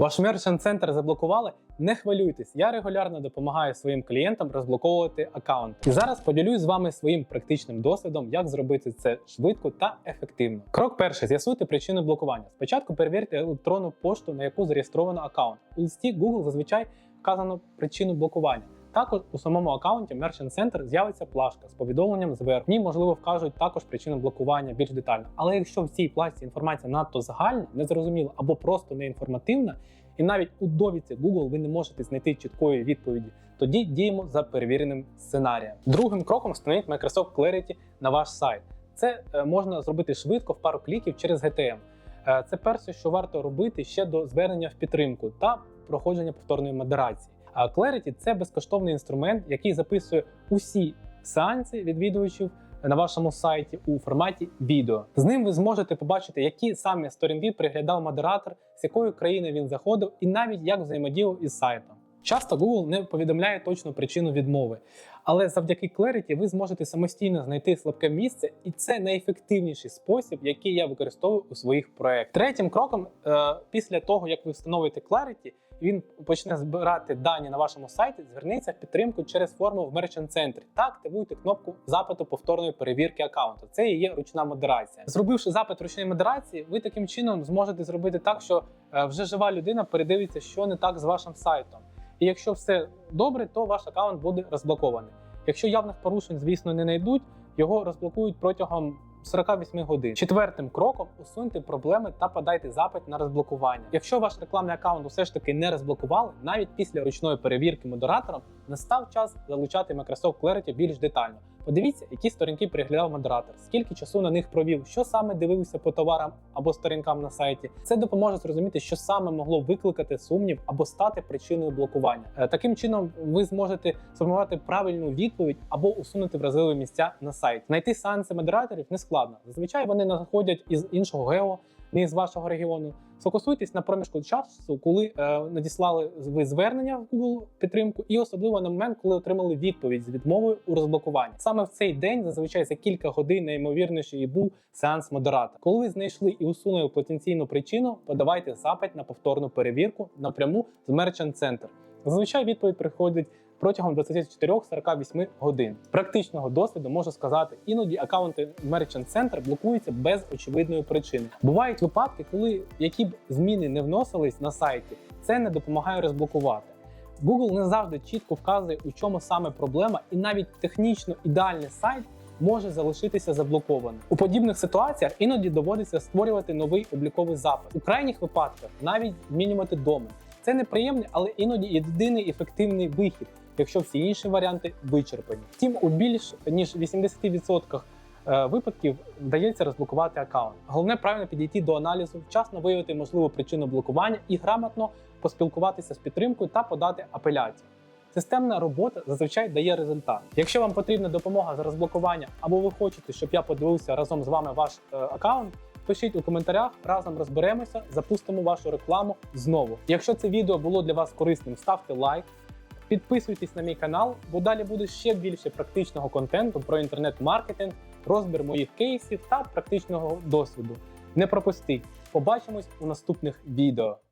Ваш мерчант центр заблокували? Не хвилюйтесь, я регулярно допомагаю своїм клієнтам розблоковувати аккаунт. І зараз поділюсь з вами своїм практичним досвідом, як зробити це швидко та ефективно. Крок перший: з'ясуйте причину блокування. Спочатку перевірте електронну пошту, на яку зареєстровано аккаунт. У листі Google зазвичай вказано причину блокування. Також у самому аккаунті Merchant Center з'явиться плашка з повідомленням зверху. В ній, можливо, вкажуть також причину блокування більш детально. Але якщо в цій плашці інформація надто загальна, незрозуміла або просто неінформативна, і навіть у довідці Google ви не можете знайти чіткої відповіді, тоді діємо за перевіреним сценарієм. Другим кроком встановіть Microsoft Clarity на ваш сайт. Це е, можна зробити швидко в пару кліків через GTM. Е, Це перше, що варто робити ще до звернення в підтримку та проходження повторної модерації. Clarity – це безкоштовний інструмент, який записує усі сеанси відвідувачів на вашому сайті у форматі відео. З ним ви зможете побачити, які саме сторінки приглядав модератор, з якої країни він заходив, і навіть як взаємодіяв із сайтом. Часто Google не повідомляє точну причину відмови, але завдяки Clarity ви зможете самостійно знайти слабке місце, і це найефективніший спосіб, який я використовую у своїх проєктах. Третім кроком, е, після того як ви встановите Clarity, він почне збирати дані на вашому сайті, зверніться в підтримку через форму в Merchant Center та активуйте кнопку запиту повторної перевірки аккаунту. Це і є ручна модерація. Зробивши запит ручної модерації, ви таким чином зможете зробити так, що е, вже жива людина передивиться, що не так з вашим сайтом. І якщо все добре, то ваш аккаунт буде розблокований. Якщо явних порушень, звісно, не знайдуть, його розблокують протягом 48 годин. Четвертим кроком усуньте проблеми та подайте запит на розблокування. Якщо ваш рекламний аккаунт усе ж таки не розблокували, навіть після ручної перевірки модератором настав час залучати Microsoft Clarity більш детально. Подивіться, які сторінки переглядав модератор, скільки часу на них провів, що саме дивився по товарам або сторінкам на сайті. Це допоможе зрозуміти, що саме могло викликати сумнів або стати причиною блокування. Е, Таким чином, ви зможете сформувати правильну відповідь або усунути вразливі місця на сайті. Знайти сеанси модераторів не складно. Зазвичай вони знаходять із іншого гео, не з вашого регіону. Сфокусуйтесь на проміжку часу, коли е, надіслали ви звернення в Google підтримку, і особливо на момент, коли отримали відповідь з відмовою у розблокуванні. Саме в цей день, зазвичай за кілька годин, найімовірніше і був сеанс модератора. Коли ви знайшли і усунули потенційну причину, подавайте запит на повторну перевірку напряму з Merchant Center. Зазвичай відповідь приходить протягом 24-48 годин. Практичного досвіду можу сказати, іноді аккаунти Merchant Center блокуються без очевидної причини. Бувають випадки, коли які б зміни не вносились на сайті, це не допомагає розблокувати. Google не завжди чітко вказує, у чому саме проблема, і навіть технічно ідеальний сайт може залишитися заблокованим. У подібних ситуаціях іноді доводиться створювати новий обліковий запит. У крайніх випадках навіть змінювати домен. Це неприємний, але іноді єдиний ефективний вихід, якщо всі інші варіанти вичерпані. Втім, у більш ніж 80% е, випадків вдається розблокувати аккаунт. Головне правильно підійти до аналізу, вчасно виявити можливу причину блокування і грамотно поспілкуватися з підтримкою та подати апеляцію. Системна робота зазвичай дає результат. Якщо вам потрібна допомога з розблокування, або ви хочете, щоб я подивився разом з вами ваш е, аккаунт, пишіть у коментарях, разом розберемося, запустимо вашу рекламу знову. Якщо це відео було для вас корисним, ставте лайк. Підписуйтесь на мій канал, бо далі буде ще більше практичного контенту про інтернет-маркетинг, розбір моїх кейсів та практичного досвіду. Не пропустіть! Побачимось у наступних відео.